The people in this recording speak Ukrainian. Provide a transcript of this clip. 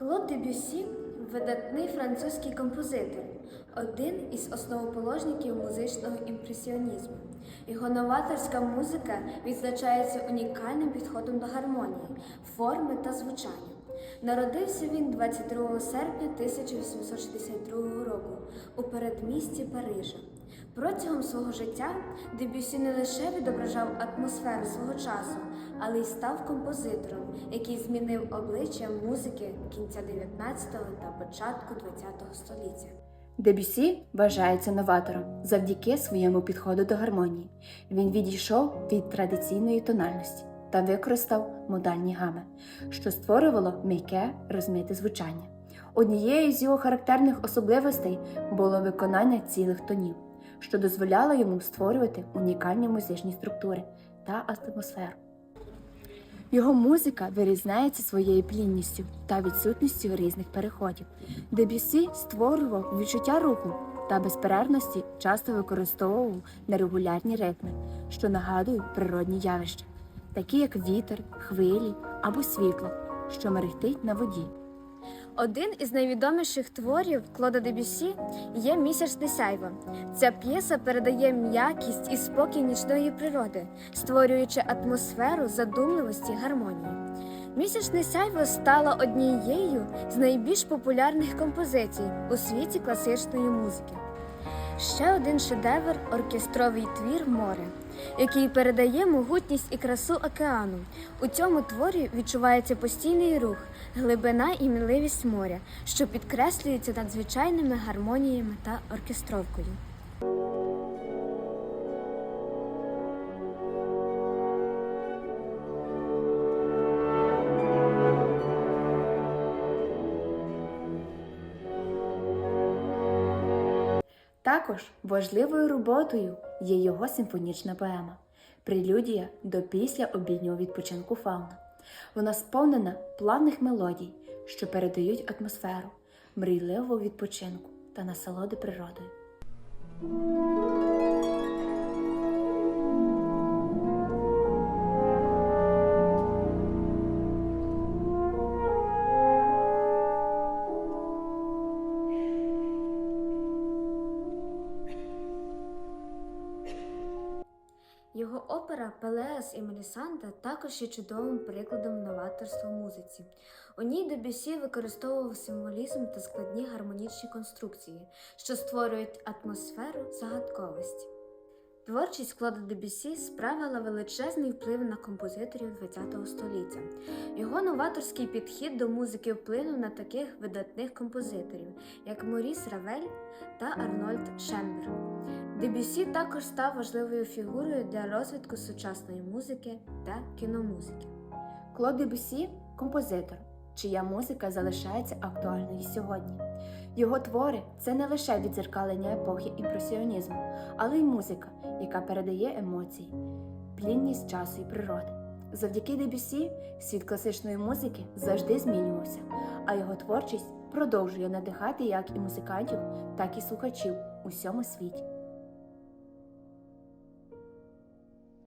Клод Дебюсі видатний французький композитор, один із основоположників музичного імпресіонізму. Його новаторська музика відзначається унікальним підходом до гармонії, форми та звучання. Народився він 22 серпня 1862 року у передмісті Парижа. Протягом свого життя Дебюсі не лише відображав атмосферу свого часу, але й став композитором, який змінив обличчя музики кінця 19-го та початку 20-го століття. Дебюсі вважається новатором завдяки своєму підходу до гармонії. Він відійшов від традиційної тональності та використав модальні гами, що створювало м'яке розмите звучання. Однією з його характерних особливостей було виконання цілих тонів, що дозволяло йому створювати унікальні музичні структури та атмосферу. Його музика вирізняється своєю плінністю та відсутністю різних переходів. Дебюсі створював відчуття руху та безперервності, часто використовував нерегулярні ритми, що нагадують природні явища, такі як вітер, хвилі або світло, що мерехтить на воді. Один із найвідоміших творів Клода Дебюсі є Місячне сяйво. Ця п'єса передає м'якість і спокій нічної природи, створюючи атмосферу задумливості гармонії. Місячне сяйво стало однією з найбільш популярних композицій у світі класичної музики. Ще один шедевр оркестровий твір море, який передає могутність і красу океану. У цьому творі відчувається постійний рух, глибина і мінливість моря, що підкреслюється надзвичайними гармоніями та оркестровкою. Також важливою роботою є його симфонічна поема Прелюдія до після обіднього відпочинку фауна. Вона сповнена плавних мелодій, що передають атмосферу мрійливого відпочинку та насолоди природою. Його опера Пелеас і Мелісанда також є чудовим прикладом новаторства в музиці. У ній Дебюсі використовував символізм та складні гармонічні конструкції, що створюють атмосферу загадковості. Творчість Клода Дебюсі справила величезний вплив на композиторів ХХ століття. Його новаторський підхід до музики вплинув на таких видатних композиторів, як Моріс Равель та Арнольд Шенберг. Дебюсі також став важливою фігурою для розвитку сучасної музики та кіномузики. Клод Дебюсі – композитор, чия музика залишається актуальною сьогодні. Його твори це не лише відзеркалення епохи імпресіонізму, але й музика, яка передає емоції, плінність часу і природи. Завдяки Дебюсі світ класичної музики завжди змінювався, а його творчість продовжує надихати як і музикантів, так і слухачів у всьому світі.